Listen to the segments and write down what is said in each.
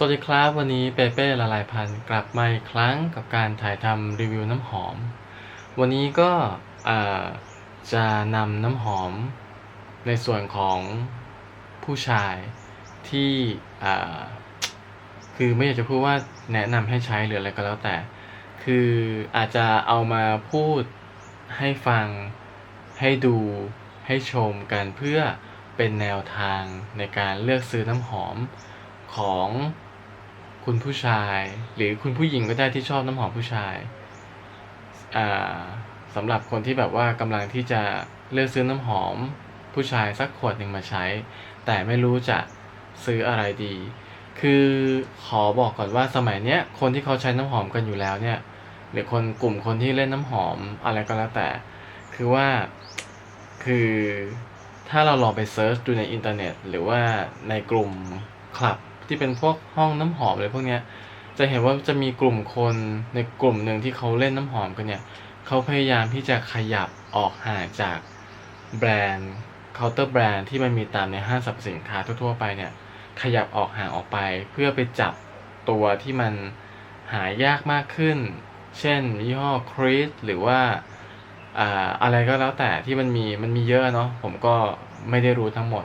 สวัสดีครับวันนี้เปเป้ละลายพันต์กลับมาอีกครั้งกับการถ่ายทำรีวิวน้ำหอม วันนี้ก็จะนำน้ำหอมในส่วนของผู้ชายที่คือไม่อยากจะพูดว่าแนะนำให้ใช้หรืออะไรก็แล้วแต่ คืออาจจะเอามาพูดให้ฟังให้ดูให้ชมกันเพื่อเป็นแนวทางในการเลือกซื้อน้ำหอมของ คุณผู้ชาย หรือคุณผู้หญิงก็ได้ที่ชอบน้ำหอมผู้ชายอ่าสำหรับคนที่แบบว่ากำลังที่จะเลือกซื้อน้ำหอมผู้ชายสักขวดหนึ่งมาใช้ แต่ไม่รู้จะซื้ออะไรดี คือขอบอกก่อนว่าสมัยเนี้ยคนที่เขาใช้น้ำหอมกันอยู่แล้วเนี่ยหรือคนกลุ่มคนที่เล่นน้ำหอมอะไรก็แล้วแต่ คือว่าคือถ้าเราลองไปเซิร์ชดูในอินเทอร์เน็ต หรือว่าในกลุ่มคลับ ที่เป็นพวกห้องน้ำหอมอะไรพวกเนี้ยจะเห็นว่าจะมีกลุ่มคนในกลุ่มหนึ่งที่เขาเล่นน้ำหอมกันเนี่ยเขาพยายามที่จะขยับออกห่างจากแบรนด์เคาน์เตอร์แบรนด์ที่มันมีตามในห้างสรรพสินค้าทั่วๆไปเนี่ยขยับออกห่างออกไป เพื่อไปจับตัวที่มันหายากมากขึ้น เช่นยี่ห้อครีสหรือว่าอ่าอะไรก็แล้วแต่ที่มันมีมันมีเยอะเนาะผมก็ไม่ได้รู้ทั้งหมด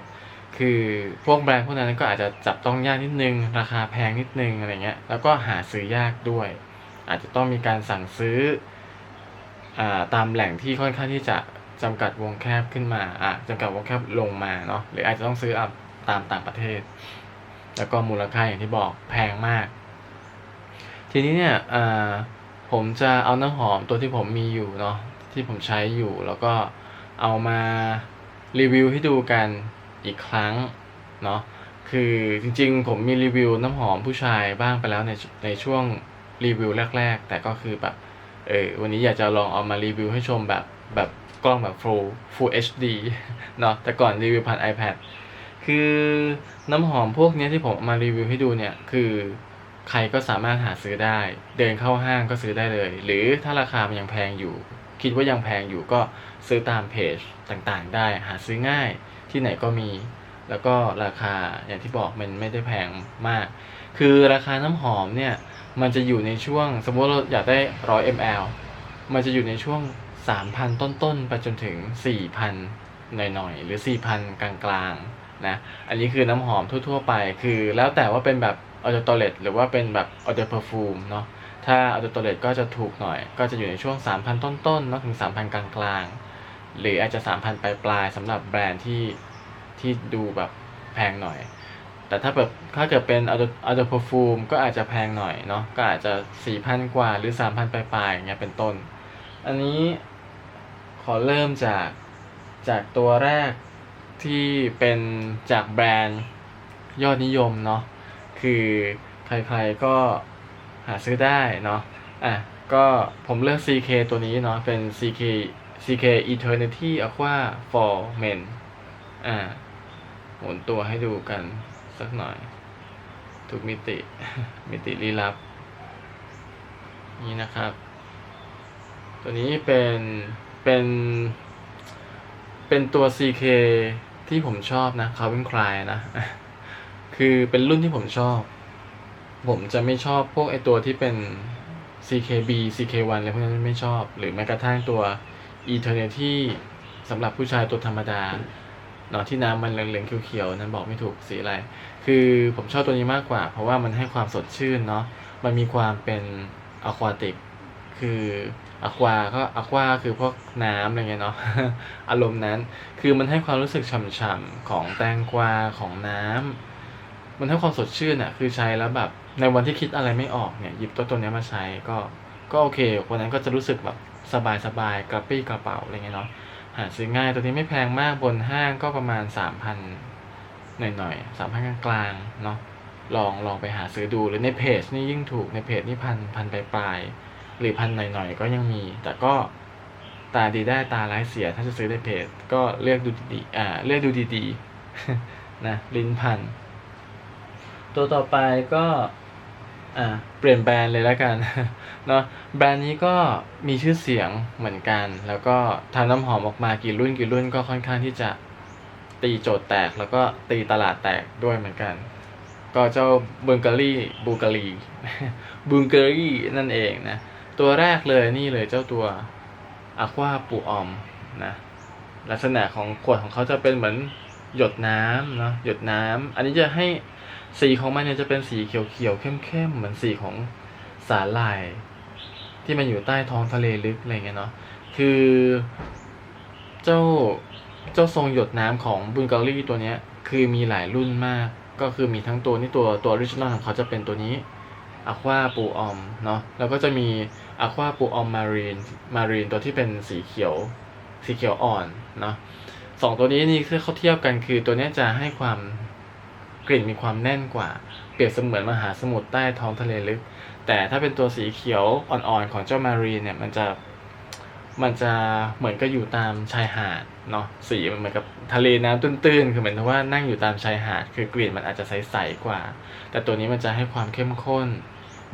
คือพวกแบรนด์พวกนั้นก็อาจจะจับต้องยากนิดนึง ราคาแพงนิดนึงอะไรเงี้ย แล้วก็หาซื้อยากด้วย อาจจะต้องมีการสั่งซื้ออตามแหล่งที่ค่อนข้างที่จะจำกัดวงแคบขึ้นมาอะจำกัดวงแคบลงมาเนาะ หรืออาจจะต้องซื้ออะตามต่างประเทศ แล้วก็มูลค่าอย่างที่บอกแพงมาก ทีนี้เนี่ยผมจะเอาน้ำหอมตัวที่ผมมีอยู่เนาะที่ผมใช้อยู่แล้วก็เอามารีวิวให้ดูกัน อีกครั้งเนาะคือจริงๆ ผมมีรีวิวน้ำหอมผู้ชายบ้างไปแล้วในในช่วงรีวิวแรก ๆ แต่ก็คือแบบเออวันนี้อยากจะลองเอามารีวิวให้ชมแบบแบบกล้องแบบ full full HD เนาะแต่ก่อนรีวิวผ่าน iPad คือน้ำหอมพวกนี้ที่ผมมารีวิวให้ดูเนี่ย คือใครก็สามารถหาซื้อได้ เดินเข้าห้างก็ซื้อได้เลย หรือถ้าราคามันยังแพงอยู่ คิดว่ายังแพงอยู่ก็ซื้อตามเพจต่างๆ ได้หาซื้อง่าย ที่ไหนก็มี แล้วก็ราคาอย่างที่บอกมันไม่ได้แพงมาก คือราคาน้ำหอมเนี่ย มันจะอยู่ในช่วงสมมติเราอยากได้100 ml มันจะอยู่ในช่วง 3,000 ต้นๆ ไปจนถึง 4,000 หน่อยๆ หรือ 4,000 กลางๆ นะ อันนี้คือน้ำหอมทั่วๆ ไป คือแล้วแต่ว่าเป็นแบบออเดอร์ตเลตหรือว่าเป็นแบบออเดอร์เพอร์ฟูมเนาะ ถ้าออเดอร์ตเลตก็จะถูกหน่อย ก็จะอยู่ในช่วง 3,000 ต้นๆ เนาะถึง 3,000 กลางๆ หรืออาจจะ 3,000 ปลายๆสำหรับแบรนด์ที่ที่ดูแบบแพงหน่อย แต่ถ้าแบบถ้าเกิดเป็น other perfume ก็อาจจะแพงหน่อยเนาะก็อาจจะ 4,000 กว่าหรือ 3,000 ปลายๆอย่างเงี้ยเป็นต้น อันนี้ขอเริ่มจากจากตัวแรกที่เป็นจากแบรนด์ยอดนิยมเนาะคือใครๆก็หาซื้อได้เนาะอะก็ผมเลือก CK ตัวนี้เนาะเป็น CK CK Eternity Aqua for Men อ่าหมุนตัวให้ดูกันสักหน่อย ทุกมิติ มิติลี้ลับ นี่นะครับ ตัวนี้เป็นเป็น เป็นตัว CK ที่ผมชอบนะ Calvin Klein นะ คือเป็นรุ่นที่ผมชอบ ผมจะไม่ชอบพวกไอตัวที่เป็น CKB CK1 อะไรพวกนั้นไม่ชอบ หรือแม้กระทั่งตัว Eternity สำหรับผู้ชายตัวธรรมดาเนาะที่น้ำมันเหลืองๆเขียวๆนั้นบอกไม่ถูกสีอะไร คือผมชอบตัวนี้มากกว่า เพราะว่ามันให้ความสดชื่นเนาะมันมีความเป็นอะควาติก คืออะควาก็อะควาคือพวกน้ำอะไรเงี้ยเนาะอารมณ์นั้นคือมันให้ความรู้สึกฉ่ำๆของแตงกวาของน้ำมันให้ความสดชื่นอะคือใช้แล้วแบบในวันที่คิดอะไรไม่ออกเนี่ยหยิบตัวตัวนี้มาใช้ก็ก็โอเค วันนั้นก็จะรู้สึกแบบ สบายๆกระปี้กระเป๋าอะไรเงี้ยเนาะหาซื้อง่ายตัวนี้ไม่แพงมากบนห้างก็ประมาณ3,000หน่อยๆ3,000กลางๆเนาะลองลองไปหาซื้อดูหรือในเพจนี่ยิ่งถูกในเพจนี่พันพันปลายๆหรือพันหน่อยๆก็ยังมี แต่ก็ตาดีได้ตาร้ายเสีย ถ้าจะซื้อในเพจ ก็เลือกดูดีๆอ่าเลือกดูดีๆนะลิ้นพัน ตัวต่อไปก็ อ่าเปลี่ยนแบรนด์เลยแล้วกัน เนาะแบรนด์นี้ก็มีชื่อเสียงเหมือนกัน แล้วก็ทำน้ำหอมออกมากี่รุ่นกี่รุ่นก็ค่อนข้างที่จะตีโจทย์แตก แล้วก็ตีตลาดแตกด้วยเหมือนกัน ก็เจ้าบูเกอรี่บูเกอรี่บูเกอรี่นั่นเองนะตัวแรกเลยนี่เลยเจ้าตัวอะควาปูออมนะลักษณะของขวดของเขาจะเป็นเหมือนหยดน้ำเนาะหยดน้ำอันนี้จะให้ สีของมันเนี่ยจะเป็นสีเขียวๆเข้มๆเหมือนสีของสาหร่าย ที่มันอยู่ใต้ท้องทะเลลึกอะไรเงี้ยเนาะคือเจ้าเจ้าทรงหยดน้ำของบุลการี่ตัวเนี้ย คือมีหลายรุ่นมาก ก็คือมีทั้งตัวนี่ตัวตัวออริจินอลของเขาจะเป็นตัวนี้อะควาปูออมเนาะแล้วก็จะมีอะควาปูออมมารีนมารีนตัวที่เป็นสีเขียว สีเขียวอ่อนเนาะสองตัวนี้นี่คือเขาเทียบกันคือตัวเนี้ยจะให้ความ กลิ่นมีความแน่นกว่า เปรียบเสมือนมหาสมุทรใต้ท้องทะเลลึก แต่ถ้าเป็นตัวสีเขียวอ่อนๆของเจ้ามารีเนี่ยมันจะมันจะเหมือนกับอยู่ตามชายหาดเนาะสีมันเหมือนกับทะเลน้ำตื้นๆ คือเหมือนกับว่านั่งอยู่ตามชายหาด คือกลิ่นมันอาจจะใสๆกว่า แต่ตัวนี้มันจะให้ความเข้มข้น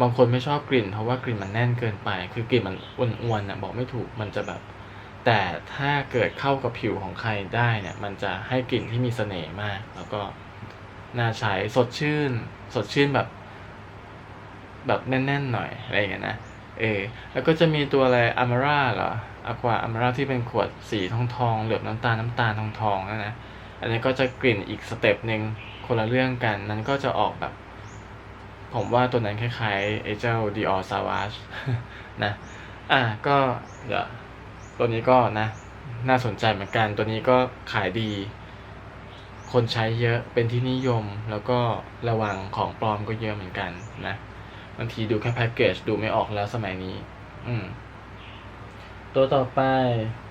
บางคนไม่ชอบกลิ่น เพราะว่ากลิ่นมันแน่นเกินไป คือกลิ่นมันอ้วนๆน่ะบอกไม่ถูกมันจะแบบ แต่ถ้าเกิดเข้ากับผิวของใครได้เนี่ยมันจะให้กลิ่นที่มีเสน่ห์มาก แล้วก็ น่าใช้สดชื่น สดชื่นแบบ แบบแน่นๆหน่อยอะไรอย่างเงี้ยนะเออแล้วก็จะมีตัวอะไรอ m ม r ราเหรออควาอ m ม r ราที่เป็นขวดสีทองทองๆเหลือบน้ำตาลน้ำตาลทองทองๆนั่นะอันนี้ก็จะกลิ่นอีกสเต็ปหนึ่งคนละเรื่องกัน นั้นก็จะออกแบบ ผมว่าตัวนั้นคล้ายๆไอเจ้า Dior Savage นะอะก็เดี๋ยวตัวนี้ก็นะ น่าสนใจเหมือนกันตัวนี้ก็ขายดี คนใช้เยอะเป็นที่นิยมแล้วก็ระวังของปลอมก็เยอะเหมือนกันนะบางทีดูแค่แพ็กเกจดูไม่ออกแล้วสมัยนี้ อืม ตัวต่อไป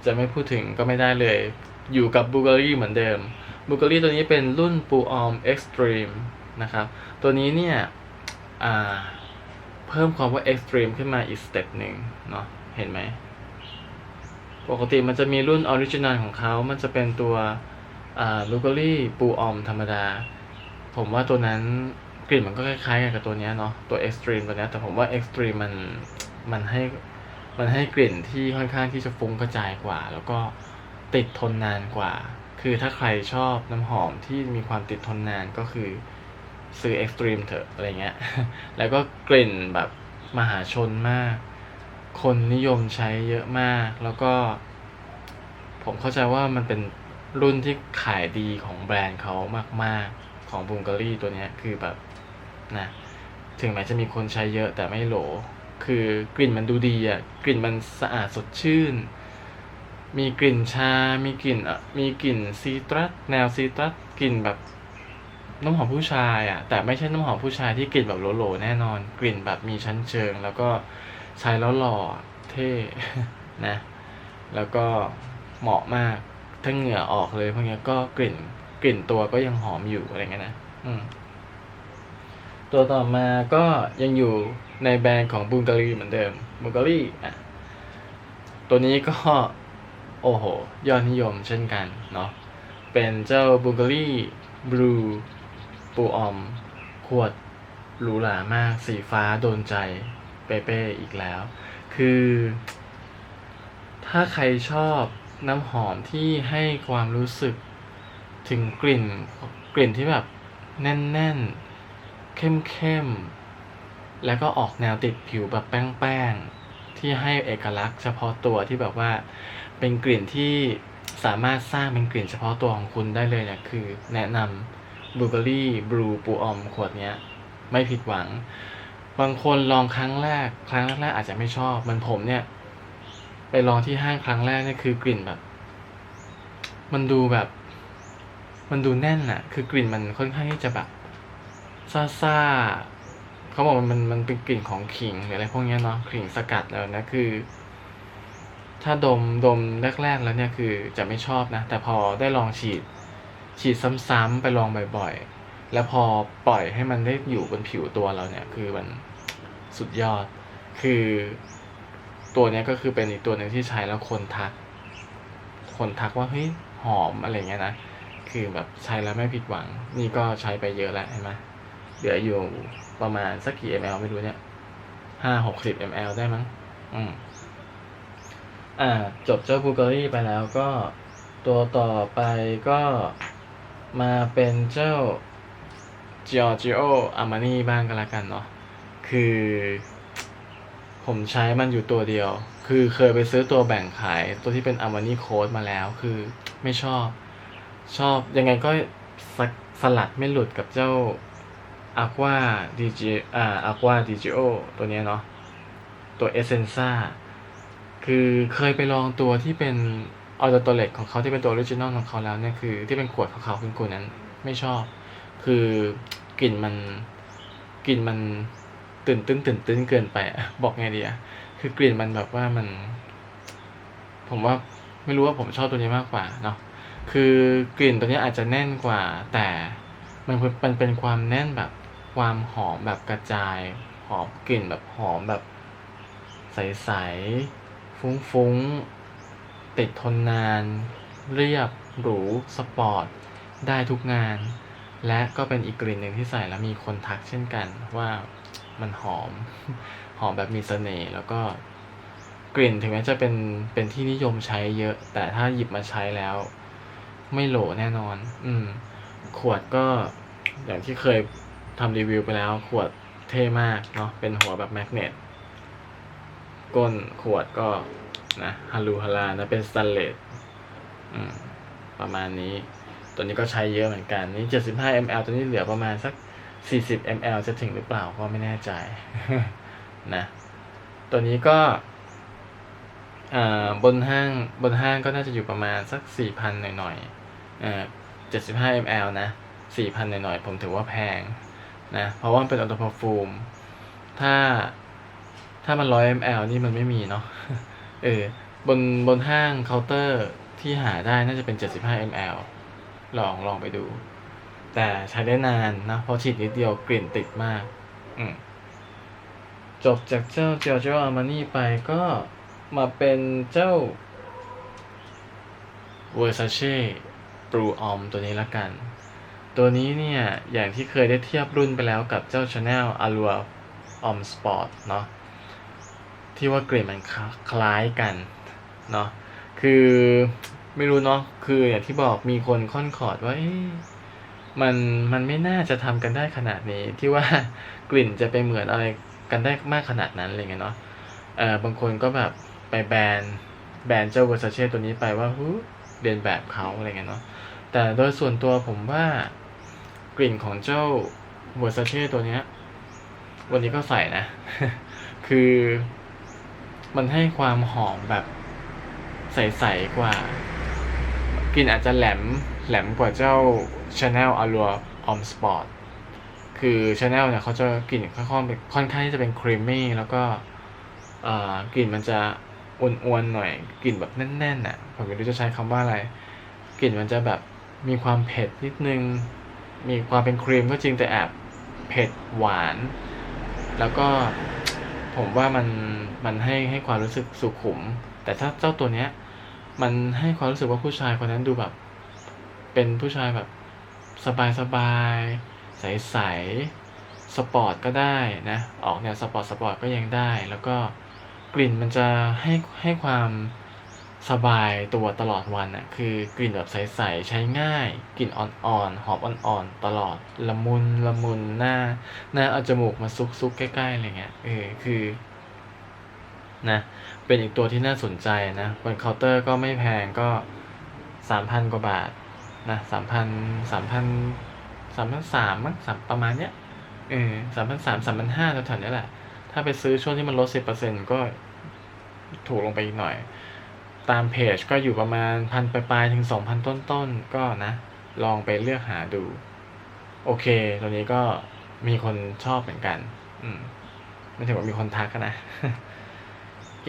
จะไม่พูดถึงก็ไม่ได้เลย อยู่กับบู g า r ีเหมือนเดิมบู g า r ีตัวนี้เป็นรุ่นปูออม Extreme นะครับ ตัวนี้เนี่ยเพิ่มความว่า Extreme ขึ้นมาอีกสเต็ปหนึ่งเนาะเห็นไหม ปกติมันจะมีรุ่นออริจินัลของเขา มันจะเป็นตัว ลูเกอรี่ปูออมธรรมดา ผมว่าตัวนั้นกลิ่นมันก็คล้ายๆกันกับตัวเนี้ยเนาะตัว Extreme ตัวเนี้ยแต่ผมว่า Extreme มันมันให้มันให้กลิ่นที่ค่อนข้างที่จะฟุ้งกระจายกว่า แล้วก็ติดทนนานกว่า คือถ้าใครชอบน้ำหอมที่มีความติดทนนานก็คือซื้อ Extreme เถอะอะไรเงี้ย แล้วก็กลิ่นแบบมหาชนมาก คนนิยมใช้เยอะมาก แล้วก็ ผมเข้าใจว่ามันเป็น รุ่นที่ขายดีของแบรนด์เขามาก ๆ ของบูงการีตัวเนี้ยคือแบบนะถึงแม้จะมีคนใช้เยอะแต่ไม่โหล คือกลิ่นมันดูดีอะ กลิ่นมันสะอาดสดชื่น มีกลิ่นชา มีกลิ่นอ่อมีกลิ่นซีตรัส แนวซีตรัส กลิ่นแบบน้ำหอมผู้ชายอะ แต่ไม่ใช่น้ำหอมผู้ชายที่กลิ่นแบบโหลๆแน่นอน กลิ่นแบบมีชั้นเชิง แล้วก็ใช้แล้วหล่อเท่นะ แล้วก็เหมาะมาก ถ้าเหงื่อออกเลยพวกนี้ก็กลิ่นกลิ่นตัวก็ยังหอมอยู่อะไรเงี้ยนะอืมตัวต่อมาก็ยังอยู่ในแบรนด์ของบูงการีเหมือนเดิมบูงการีอะตัวนี้ก็ โอ้โห ยอดนิยมเช่นกันเนาะเป็นเจ้าบูงการีบลูปูออม ขวดหรูหรามากสีฟ้าโดนใจเป๊ะๆอีกแล้ว คือ ถ้าใครชอบ น้ำหอมที่ให้ความรู้สึกถึงกลิ่นกลิ่นที่แบบแน่นๆ เข้มๆ แล้วก็ออกแนวติดผิวแบบแป้งๆ ที่ให้เอกลักษณ์เฉพาะตัวที่แบบว่าเป็นกลิ่นที่สามารถสร้างเป็นกลิ่นเฉพาะตัวของคุณได้เลยเนี่ยคือแนะนำบลูเบอรี่บลูปูออมขวดเนี้ยไม่ผิดหวัง บางคนลองครั้งแรก ครั้งแรกๆอาจจะไม่ชอบเหมันผมเนี่ย ไปลองที่ห้างครั้งแรกเนี่ยคือกลิ่นแบบ มันดูแบบ มันดูแน่นอะคือกลิ่นมันค่อนข้างที่จะแบบซ่าซ่าเขาบอกว่ามันมันเป็นกลิ่นของขิงหรืออะไรพวกเนี้ยเนาะขิงสกัดแล้วนะคือ ถ้าดมดมแรก ๆ แล้วเนี่ยคือจะไม่ชอบนะ แต่พอได้ลองฉีด ฉีดซ้ำๆไปลองบ่อยๆ แล้วพอปล่อยให้มันได้อยู่บนผิวตัวเราเนี่ย คือมันสุดยอด คือ ตัวเนี้ยก็คือเป็นอีกตัวหนึ่งที่ใช้แล้วคนทัก คนทักว่าเฮ้ยหอมอะไรเงี้ยนะ คือแบบใช้แล้วไม่ผิดหวัง นี่ก็ใช้ไปเยอะแล้วเห็นไหมเหลืออยู่ประมาณสักกี่ ml ไม่รู้เนี่ยห้าหกสิบ ml ได้มั้ง อืม อ่า จบเจ้าบูเกอรี่ไปแล้วก็ตัวต่อไปก็มาเป็นเจ้า Giorgio Armani บ้างก็แล้วกันเนาะ คือ ผมใช้มันอยู่ตัวเดียว คือเคยไปซื้อตัวแบ่งขายตัวที่เป็น Armani Code มาแล้ว คือไม่ชอบ ชอบยังไงก็สสลัดไม่หลุดกับเจ้า Aqua DG อ่า Aqua DGO ตัวเนี้ยเนาะ ตัว Essenza คือเคยไปลองตัวที่เป็นออโตโตเล็กของเขาที่เป็นตัวออริจินอลของเขาแล้วเนี่ยคือที่เป็นขวดขาวๆคุณๆนั้น ไม่ชอบ คือกลิ่นมันกลิ่นมัน ตื่นตึ้นตื่นตึ้นเกินไปอะบอกไงดีอะคือกลิ่นมันแบบว่ามัน ผมว่าไม่รู้ว่าผมชอบตัวนี้มากกว่าเนาะคือกลิ่นตัวนี้อาจจะแน่นกว่า แต่มันเป็นมันเป็นความแน่นแบบความหอมแบบกระจาย หอมกลิ่นแบบหอมแบบ ใสๆฟุ้งๆติดทนนาน เรียบหรูสปอร์ตได้ทุกงาน และก็เป็นอีกกลิ่นหนึ่งที่ใส่แล้วมีคนทักเช่นกันว่า มันหอม หอมแบบมีเสน่ห์แล้วก็กลิ่นถึงแม้จะเป็นเป็นที่นิยมใช้เยอะ แต่ถ้าหยิบมาใช้แล้ว ไม่โหลแน่นอน อืม ขวดก็อย่างที่เคยทำรีวิวไปแล้ว ขวดเท่มากเนาะเป็นหัวแบบแมกเนตก้นขวดก็นะฮารูฮารานะเป็นสแตนเลสประมาณนี้ ตัวนี้ก็ใช้เยอะเหมือนกัน นี่ 75 ml ตัวนี้เหลือประมาณสัก 40 ml จะถึงหรือเปล่าก็ไม่แน่ใจนะ ตัวนี้ก็อ่าบนห้างบนห้างก็น่าจะอยู่ประมาณสัก 4,000 หน่อยๆอ่า75 ml นะ 4,000 หน่อยๆ ผมถือว่าแพงนะ เพราะว่าเป็นออโตพอฟูม ถ้าถ้ามัน 100 ml นี่มันไม่มีเนาะ เออบนบนห้างเคาน์เตอร์ที่หาได้น่าจะเป็น 75 ml ลองลองไปดู แต่ใช้ได้นานนะเพราะฉีดนิดเดียวกลิ่นติดมาก อืมจบจากเจ้า Giorgio Armani ไปก็มาเป็นเจ้า Versace Blue Om ตัวนี้ละกัน ตัวนี้เนี่ย อย่างที่เคยได้เทียบรุ่นไปแล้วกับเจ้า Chanel Allure Om Sport เนาะที่ว่ากลิ่นมันคล้าคล้ายกันเนาะคือไม่รู้เนาะคืออย่างที่บอกมีคนค่อนขอดว่าเอ๊ะ มันมันไม่น่าจะทำกันได้ขนาดนี้ ที่ว่ากลิ่นจะไปเหมือนอะไรกันได้มากขนาดนั้นอะไรเงี้ยเนาะเอ่อบางคนก็แบบไปแบนแบนเจ้า Versace ตัวนี้ไปว่าหูเรียนแบบเขาอะไรเงี้ยเนาะแต่โดยส่วนตัวผมว่ากลิ่นของเจ้า Versace ตัวเนี้ย วันนี้ก็ใส่นะ คือมันให้ความหอมแบบใสๆกว่ากลิ่นอาจจะแหลม แหลมกว่าเจ้า channel Allure Homme Sport คือ channel เนี่ยเขาจะกลิ่นค่อนข้างเป็นค่อนข้างที่จะเป็นครีมมี่แล้วก็กลิ่นมันจะอ้วนๆหน่อยกลิ่นแบบแน่นๆอะผมไม่รู้จะใช้คำว่าอะไรกลิ่นมันจะแบบมีความเผ็ดนิดนึง มีความเป็นครีมก็จริงแต่แอบเผ็ดหวาน แล้วก็ผมว่ามันมันให้ให้ความรู้สึกสุขุม แต่ถ้าเจ้าตัวเนี้ย มันให้ความรู้สึกว่าผู้ชายคนนั้นดูแบบ เป็นผู้ชายแบบสบายสบายใสใสๆ สปอร์ตก็ได้นะ ออกแนวสปอร์ตสปอร์ตก็ยังได้ แล้วก็กลิ่นมันจะให้ให้ความสบายตัวตลอดวันอะ คือกลิ่นแบบใสๆ ใช้ง่าย กลิ่นอ่อนๆ หอมอ่อนๆ ตลอด ละมุนละมุนหน้า หน้าเอาจมูกมาซุกๆ ใกล้ๆ อะไรเงี้ย เออ คือนะเป็นอีกตัวที่น่าสนใจนะบนเคาน์เตอร์ก็ไม่แพงก็สามพันกว่าบาท นะสามพันสามพันสามพันสามมั้งสามประมาณเนี้ยเออสามพันสามสามพันห้าแถวๆนี้แหละ ถ้าไปซื้อช่วงที่มันลดสิบเปอร์เซ็นก็ถูกลงไปอีกหน่อย ตามเพจก็อยู่ประมาณพันปลายๆถึงสองพันต้นๆ ก็นะ ลองไปเลือกหาดู โอเค ตัวนี้ก็มีคนชอบเหมือนกัน อืมไม่ถึงว่ามีคนทักนะ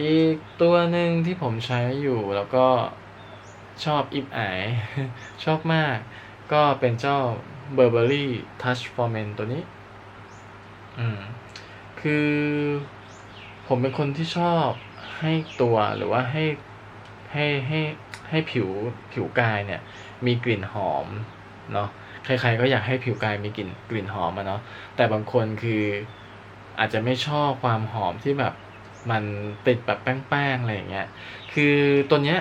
อีกตัวหนึ่งที่ผมใช้อยู่แล้วก็ ชอบอิบอายชอบมาก ก็เป็นเจ้า Burberry Touch for Men ตัวนี้ อืม คือผมเป็นคนที่ชอบให้ตัวหรือว่าให้ให้ให้ให้ผิวผิวกายเนี่ย มีกลิ่นหอมเนาะใครๆก็อยากให้ผิวกายมีกลิ่นกลิ่นหอมอะเนาะแต่บางคนคืออาจจะไม่ชอบความหอมที่แบบมันติดแบบแป้งๆอะไรอย่างเงี้ย คือตัวเนี้ย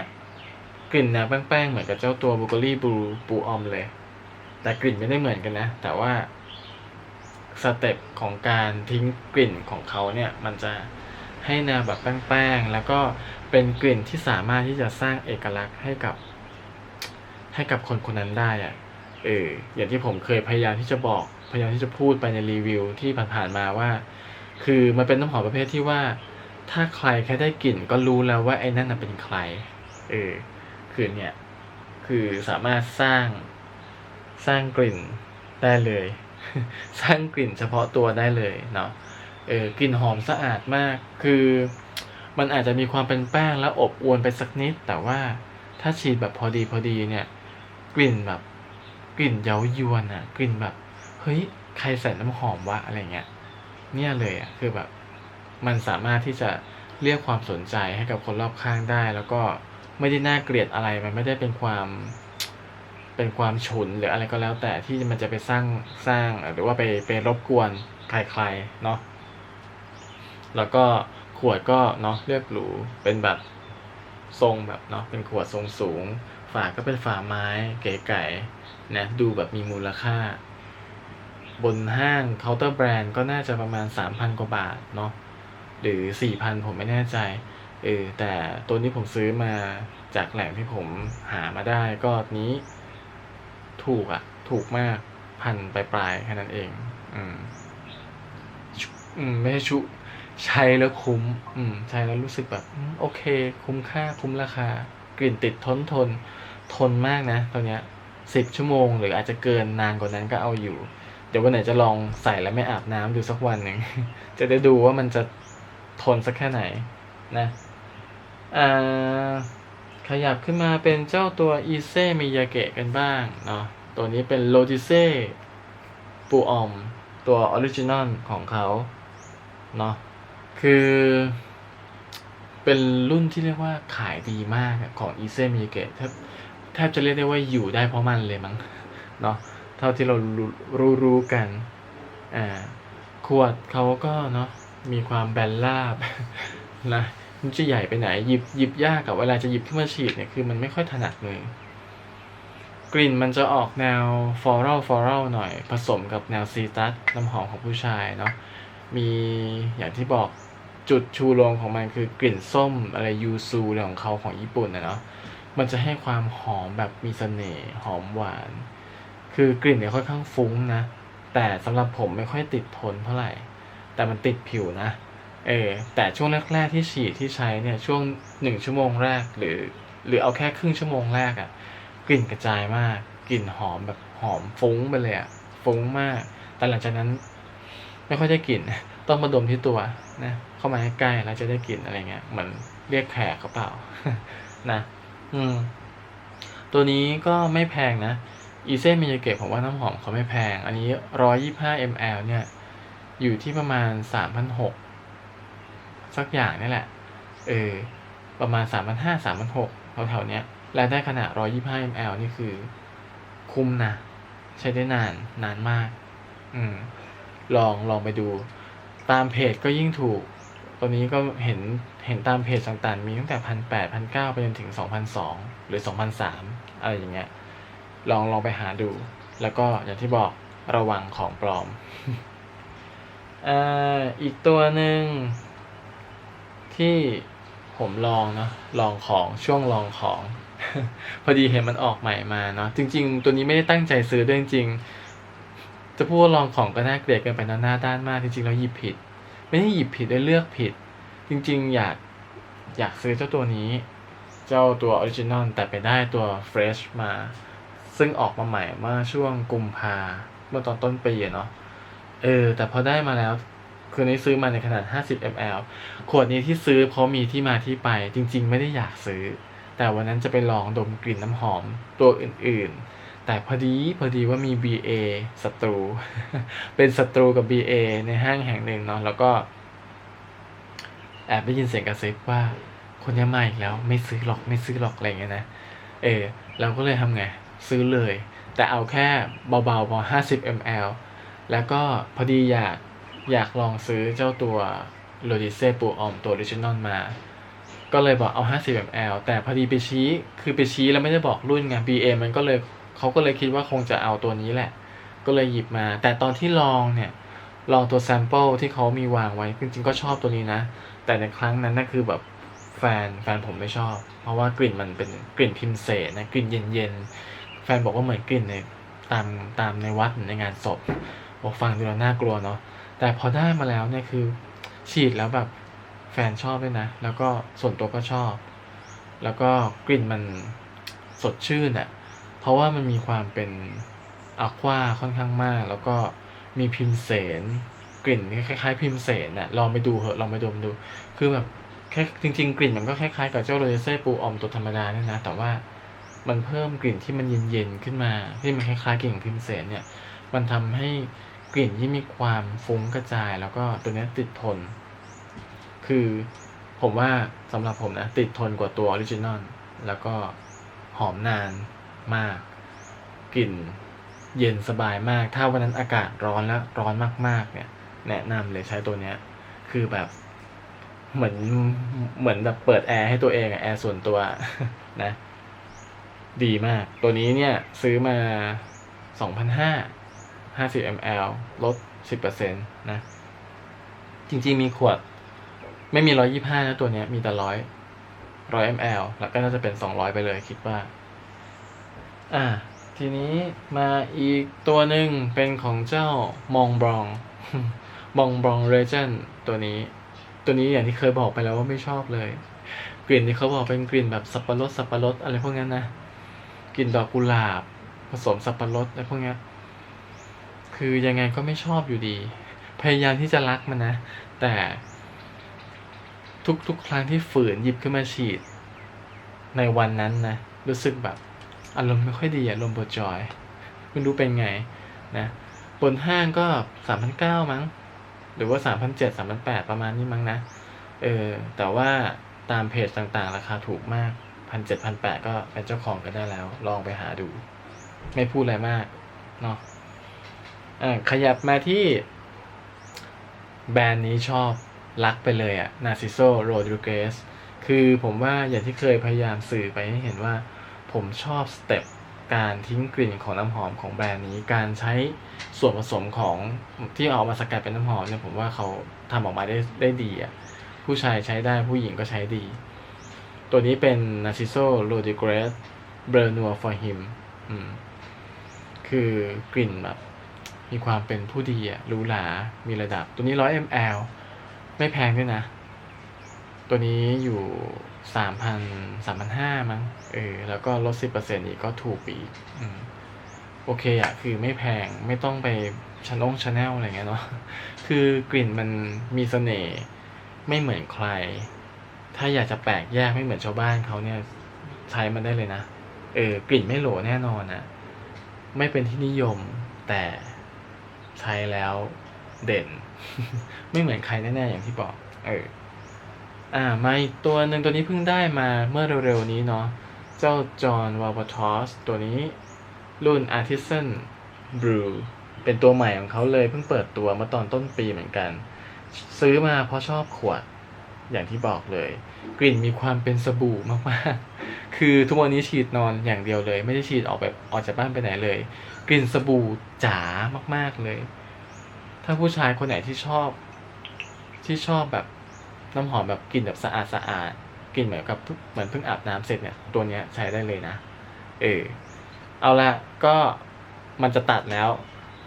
กลิ่นแนวแป้งๆเหมือนกับเจ้าตัวบูเกอรี่บลูบูออมเลย แต่กลิ่นไม่ได้เหมือนกันนะ แต่ว่าสเต็ปของการทิ้งกลิ่นของเขาเนี่ยมันจะให้แนวแบบแป้งๆแล้วก็เป็นกลิ่นที่สามารถที่จะสร้างเอกลักษณ์ให้กับ ให้กับคนคนนั้นได้อะเอออย่างที่ผมเคยพยายามที่จะบอกพยายามที่จะพูดไปในรีวิวที่ผ่านๆมาว่า คือมันเป็นน้ำหอมประเภทที่ว่า ถ้าใครแค่ได้กลิ่นก็รู้แล้วว่าไอ้นั่นน่ะเป็นใคร เออ คือเนี่ย คือสามารถสร้างสร้างกลิ่นได้เลย สร้างกลิ่นเฉพาะตัวได้เลยเนาะเออกลิ่นหอมสะอาดมาก คือมันอาจจะมีความเป็นแป้งแล้วอบอวนไปสักนิด แต่ว่าถ้าฉีดแบบพอดีพอดีเนี่ย กลิ่นแบบกลิ่นเย้ายวนอะกลิ่นแบบเฮ้ยใครใส่น้ำหอมวะอะไรเงี้ย เนี่ยเลยอะคือแบบ มันสามารถที่จะเรียกความสนใจให้กับคนรอบข้างได้แล้วก็ ไม่ได้น่าเกลียดอะไรมันไม่ได้เป็นความเป็นความฉุนหรืออะไรก็แล้ว แต่ที่มันจะไปสร้างสร้างหรือว่าไปไปรบกวนใครๆเนาะแล้วก็ขวดก็เนาะเลือกหรูเป็นแบบทรงแบบเนาะเป็นขวดทรงสูง ฝาก็เป็นฝาไม้เก๋ไก่นะดูแบบมีมูลค่า บนห้างเคาน์เตอร์แบรนด์ก็น่าจะประมาณ 3,000 กว่าบาทเนาะหรือ 4,000 ผมไม่แน่ใจ เออแต่ตัวนี้ผมซื้อมาจากแหล่งที่ผมหามาได้ก็นี้ถูกอะถูกมากพันปลายๆแค่นั้นเอง อืมอืมไม่ใช่ชุ ใช้แล้วคุ้ม อืม ใช้แล้วรู้สึกแบบ โอเค คุ้มค่าคุ้มราคา กลิ่นติดทนทน ทนมากนะตัวเนี้ยสิบชั่วโมง หรืออาจจะเกินนานกว่านั้นก็เอาอยู่ เดี๋ยววันไหนจะลองใส่แล้วไม่อาบน้ำดูสักวันหนึ่ง จะได้ดูว่ามันจะทนสักแค่ไหนนะ ขยับขึ้นมาเป็นเจ้าตัวอีเซมิยาเกะกันบ้างเนาะตัวนี้เป็นโลจิเซปูออม ตัวออริจินอลของเขาเนาะคือเป็นรุ่นที่เรียกว่าขายดีมากของอีเซมิยาเกะแทบแทบจะเรียกได้ว่าอยู่ได้เพราะมันเลยมั้งเนาะเท่าที่เรารู้รู้รู้กันอ่าขวดเขาก็เนาะมีความแบนราบนะ มันจะใหญ่ไปไหน หยิบหยิบยากกับเวลาจะหยิบขึ้นมาฉีดเนี่ยคือมันไม่ค่อยถนัดมือกลิ่นมันจะออกแนวฟลอรัลฟลอรัลหน่อย ผสมกับแนวซีตัสน้ำหอมของผู้ชายเนาะมีอย่างที่บอกจุดชูโรงของมันคือกลิ่นส้มอะไรยูซูอะไรของเขาของญี่ปุ่นนะเนาะมันจะให้ความหอมแบบมีเสน่ห์หอมหวาน คือกลิ่นเนี่ยค่อนข้างฟุ้งนะ แต่สำหรับผมไม่ค่อยติดทนเท่าไหร่ แต่มันติดผิวนะ เออแต่ช่วงแรกๆที่ฉีดที่ใช้เนี่ยช่วงหนึ่งชั่วโมงแรกหรือ หรือเอาแค่ครึ่งชั่วโมงแรกอะกลิ่นกระจายมากกลิ่นหอมแบบหอมฟุ้งไปเลยอะฟุ้งมาก แต่หลังจากนั้น ไม่ค่อยได้กลิ่นต้องมาดมที่ตัวนะเข้ามาใกล้แล้วจะได้กลิ่นอะไรเงี้ยเหมือนเรียกแขกเขาเปล่านะอืมตัวนี้ก็ไม่แพงนะอีเซมิยาเกะผมว่าน้ำหอมเขาไม่แพง อันนี้ร้อยยี่ห้า ml เนี่ย อยู่ที่ประมาณสามพันหก สักอย่างนี่แหละ เออ ประมาณสามพันห้าสามพันหกแถวๆเนี้ยและได้ขนาดร้อยยี่ห้า ml นี่คือ คุ้มนะ ใช้ได้นานนานมาก อืม ลองลองไปดู ตามเพจก็ยิ่งถูกตัวนี้ก็เห็นเห็นตามเพจต่างๆ มีตั้งแต่พันแปดพันเก้าไปจนถึงสองพันสองหรือสองพันสามอะไรอย่างเงี้ย ลองลองไปหาดู แล้วก็อย่างที่บอกระวังของปลอม อ่า อีกตัวหนึ่ง ที่ผมลองเนาะลองของช่วงลองของ พอดีเห็นมันออกใหม่มาเนาะจริง ๆ ตัวนี้ไม่ได้ตั้งใจซื้อด้วยจริงๆจะพูดว่าลองของก็น่าเกลียดเกินไปนะหน้าด้านมากจริงๆแล้วหยิบผิด ไม่ได้หยิบผิดได้เลือกผิด จริง ๆ อยากอยากซื้อเจ้าตัวนี้ เจ้าตัวออริจินอลแต่ไปได้ตัวเฟรชมา ซึ่งออกมาใหม่เมื่อช่วงกุมภาเมื่อตอนต้นปีเนาะเออแต่พอได้มาแล้ว คือนี้ซื้อมาในขนาด 50 ml ขวดนี้ที่ซื้อเพราะมีที่มาที่ไป จริง ๆ ไม่ได้อยากซื้อ แต่วันนั้นจะไปลองดมกลิ่นน้ำหอมตัวอื่น ๆ แต่พอดีพอดีว่ามี BA ศัตรู เป็นศัตรูกับ BA ในห้างแห่งหนึ่งเนาะแล้วก็ แอบได้ยินเสียงกระซิบว่าคนนี้มาอีกแล้ว ไม่ซื้อหรอกไม่ซื้อหรอกอะไรเงี้ยนะ เออเราก็เลยทำไง ซื้อเลย แต่เอาแค่เบาๆพอ50 ml แล้วก็พอดีอยาก อยากลองซื้อเจ้าตัวโรดิเซ่ปูออมตัวออริจินอลมา ก็เลยบอกเอา 50 ml แต่พอดีไปชี้คือไปชี้แล้วไม่ได้บอกรุ่นไง BA มันก็เลยเขาก็เลยคิดว่าคงจะเอาตัวนี้แหละ ก็เลยหยิบมา แต่ตอนที่ลองเนี่ย ลองตัวแซมเปิลที่เขามีวางไว้ จริงๆก็ชอบตัวนี้นะ แต่ในครั้งนั้นนั่นคือแบบแฟนแฟนผมไม่ชอบ เพราะว่ากลิ่นมันเป็นกลิ่นพิมเสนะกลิ่นเย็นๆ แฟนบอกว่าเหมือนกลิ่นในตามตามในวัดในงานศพบอกฟังดูแล้วน่ากลัวเนาะ แต่พอได้มาแล้วเนี่ยคือฉีดแล้วแบบแฟนชอบด้วยนะ แล้วก็ส่วนตัวก็ชอบ แล้วก็กลิ่นมันสดชื่นอะ่ะ เพราะว่ามันมีความเป็นอะควาค่อนข้างมาก แล้วก็มีพิมเสนกลิ่นคล้ายๆ พิมเสนน่ะลองไปดูเหอะลองไปดมดู คือแบบแค่จริง ๆ กลิ่นมันก็คล้ายๆกับเจ้าโรเซ่ปูออมตัวธรรมดาเนี่ยนะ แต่ว่ามันเพิ่มกลิ่นที่มันเย็นๆขึ้นมาที่มันคล้ายๆกลิ่นของพิมเสนเนี่ย มันทำให้ กลิ่นที่มีความฟุ้งกระจาย แล้วก็ตัวนี้ติดทน คือผมว่าสำหรับผมนะ ติดทนกว่าตัวออริจินอลแล้วก็หอมนานมาก กลิ่นเย็นสบายมาก ถ้าวันนั้นอากาศร้อนแล้วร้อนมาก ๆ เนี่ย แนะนำเลยใช้ตัวเนี้ย คือแบบ เหมือนเหมือนแบบเปิดแอร์ให้ตัวเองอะแอร์ส่วนตัวนะ ดีมาก ตัวนี้เนี่ย ซื้อมา2,500 50 ml ลด 10%นะ จริงๆมีขวด ไม่มี 125 นะตัวนี้มีแต่100 100 ml แล้วก็น่าจะเป็น 200 ไปเลยคิดว่า อ่า ทีนี้มาอีกตัวหนึ่งเป็นของเจ้ามองบรองมองบรองเรเจนตัวนี้ ตัวนี้อย่างที่เคยบอกไปแล้วว่าไม่ชอบเลย กลิ่นที่เขาบอกเป็นกลิ่นแบบสับปะรดสับปะรดอะไรพวกนั้นนะ กลิ่นดอกกุหลาบ ผสมสับปะรดอะไรพวกนี้ย คือยังไงก็ไม่ชอบอยู่ดี พยายามที่จะรักมันนะ แต่ทุกทุกครั้งที่ฝืนหยิบขึ้นมาฉีด ในวันนั้นนะ รู้สึกแบบอารมณ์ไม่ค่อยดีอะอารมณ์บดจอยไม่รู้เป็นไงนะ บนห้างก็สามพันเก้ามั้ง หรือว่าสามพันเจ็ดสามพันแปดประมาณนี้มั้งนะ เออ แต่ว่าตามเพจต่างๆ ราคาถูกมากพันเจ็ดพันแปดก็เป็นเจ้าของกันได้แล้ว ลองไปหาดู ไม่พูดอะไรมากเนาะ อ่าขยับมาที่ แบรนด์นี้ชอบรักไปเลยอะ Narciso Rodriguez คือผมว่าอย่างที่เคยพยายามสื่อไปให้เห็นว่า ผมชอบสเต็ปการทิ้งกลิ่นของน้ำหอมของแบรนด์นี้ การใช้ส่วนผสมของที่เอามาสกัดเป็นน้ำหอมเนี่ยผมว่าเขาทำออกมาได้ได้ดีอะผู้ชายใช้ได้ผู้หญิงก็ใช้ดี ตัวนี้เป็น Narciso Rodriguez b r n u r for him อืมคือกลิ่นแบบ มีความเป็นผู้ดีอะหรูหรา มีระดับ ตัวนี้ 100 ml ไม่แพงด้วยนะ ตัวนี้อยู่สามพันสามพันห้ามั้ง เออ แล้วก็ลดสิบเปอร์เซ็นต์อีกก็ถูกอีกอโอเคอะคือไม่แพง ไม่ต้องไปชั้นองชาแนลอะไรเงี้ยเนาะ คือกลิ่นมันมีเสน่ห์ไม่เหมือนใคร ถ้าอยากจะแปลกแยกไม่เหมือนชาวบ้านเขาเนี่ย ใช้มันได้เลยนะ เออ กลิ่นไม่โหลแน่นอนนะไม่เป็นที่นิยมแต่ ใช้แล้วเด่น ไม่เหมือนใครแน่ๆอย่างที่บอก เออ อ่ามาอีกตัวหนึ่งตัวนี้เพิ่งได้มาเมื่อเร็วๆนี้เนาะ เจ้าจอห์นวา l ทอสตัวนี้รุ่น Artisan Brew เป็นตัวใหม่ของเขาเลยเพิ่งเปิดตัวเมื่อตอนต้นปีเหมือนกัน ซื้อมาเพราะชอบขวดอย่างที่บอกเลย กลิ่นมีความเป็นสบู่มากๆ คือทุกวันนี้ฉีดนอนอย่างเดียวเลย ไม่ได้ฉีดออกแบบออกจากบ้านไปไหนเลย กลิ่นสบู่จ๋ามากๆเลย ถ้าผู้ชายคนไหนที่ชอบ ที่ชอบแบบน้ำหอมแบบกลิ่นแบบสะอาดสะอาดกลิ่นเหมือนกับเพิ่งเหมือนเพิ่งอาบน้ำเสร็จเนี่ย ตัวเนี้ยใช้ได้เลยนะ เออ เอาละก็มันจะตัดแล้ว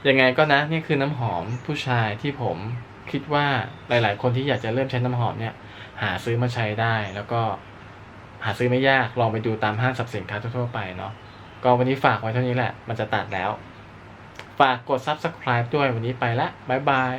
ยังไงก็นะนี่คือน้ำหอมผู้ชายที่ผมคิดว่าหลาย ๆ คนที่อยากจะเริ่มใช้น้ำหอมเนี่ย หาซื้อมาใช้ได้แล้วก็ หาซื้อไม่ยากลองไปดูตามห้างสรรพสินค้าทั่วๆไปเนาะก็วันนี้ฝากไว้เท่านี้แหละ มันจะตัดแล้ว ฝากกด subscribe ด้วยวันนี้ไปละบ๊ายบาย